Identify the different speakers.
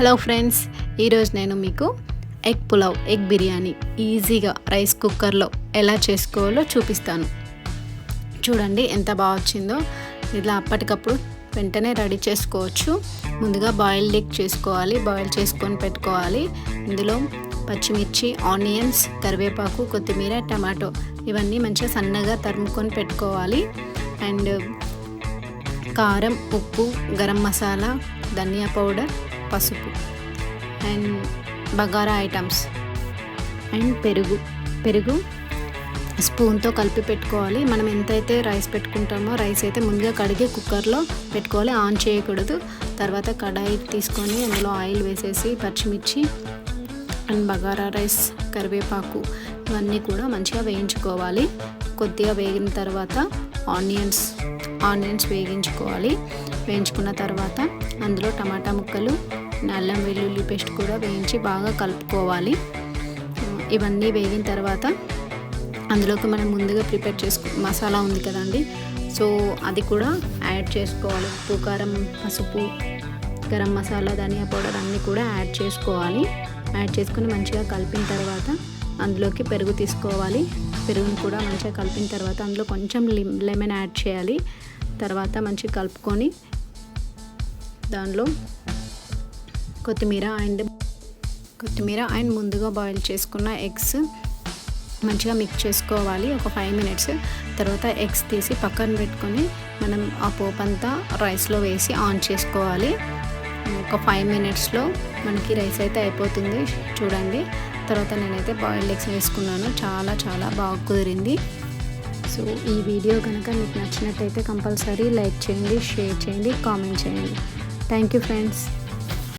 Speaker 1: Hello friends ఈరోజు నేను మీకు ఎగ్ పులావ్ ఎగ్ బిర్యానీ ఈజీగా రైస్ కుక్కర్లో ఎలా చేసుకోవాలో చూపిస్తాను. చూడండి ఎంత బాగా వచ్చిందో. ఇలా అప్పటికప్పుడు వెంటనే రెడీ చేసుకోవచ్చు. ముందుగా బాయిల్డ్ ఎగ్ చేసుకోవాలి బాయిల్ చేసుకొని పెట్టుకోవాలి. ఇందులో పచ్చిమిర్చి ఆనియన్స్ కరివేపాకు కొత్తిమీర టమాటో ఇవన్నీ మంచిగా సన్నగా తరుముకొని పెట్టుకోవాలి. అండ్ కారం ఉప్పు గరం మసాలా ధనియా పౌడర్ పసుపు అండ్ బగారా ఐటమ్స్ అండ్ పెరుగు. పెరుగు స్పూన్తో కలిపి పెట్టుకోవాలి. మనం ఎంతైతే రైస్ పెట్టుకుంటామో రైస్ అయితే ముందుగా కడిగి కుక్కర్లో పెట్టుకోవాలి. ఆన్ చేయకూడదు. తర్వాత కడాయి తీసుకొని అందులో ఆయిల్ వేసేసి పచ్చిమిర్చి అండ్ బగారా రైస్ కరివేపాకు ఇవన్నీ కూడా మంచిగా వేయించుకోవాలి. కొద్దిగా వేగిన తర్వాత ఆనియన్స్ ఆనియన్స్ వేగించుకోవాలి. వేయించుకున్న తర్వాత అందులో టమాటా ముక్కలు అల్లం వెల్లుల్లి పేస్ట్ కూడా వేయించి బాగా కలుపుకోవాలి. ఇవన్నీ వేగిన తర్వాత అందులోకి మనం ముందుగా ప్రిపేర్ చేసుకు మసాలా ఉంది కదండి. సో అది కూడా యాడ్ చేసుకోవాలి. ఉప్పు కారం పసుపు గరం మసాలా ధనియా పౌడర్ అన్నీ కూడా యాడ్ చేసుకోవాలి. యాడ్ చేసుకొని మంచిగా కలిపిన తర్వాత అందులోకి పెరుగు తీసుకోవాలి. పెరుగును కూడా మంచిగా కలిపిన తర్వాత అందులో కొంచెం లెమన్ యాడ్ చేయాలి. తర్వాత మంచిగా కలుపుకొని దానిలో కొత్తిమీర అండ్ కొత్తిమీర అండ్ ముందుగా బాయిల్ చేసుకున్న ఎగ్స్ మంచిగా మిక్స్ చేసుకోవాలి. ఒక ఫైవ్ మినిట్స్ తర్వాత ఎగ్స్ తీసి పక్కన పెట్టుకొని మనం ఆ పోపు అంతా రైస్లో వేసి ఆన్ చేసుకోవాలి. ఒక ఫైవ్ మినిట్స్లో మనకి రైస్ అయితే అయిపోతుంది. చూడండి. తర్వాత నేనైతే బాయిల్డ్ ఎగ్స్ వేసుకున్నాను. చాలా చాలా బాగా కుదిరింది. సో ఈ వీడియో కనుక మీకు నచ్చినట్టయితే కంపల్సరీ లైక్ చేయండి షేర్ చేయండి కామెంట్ చేయండి. Thank you friends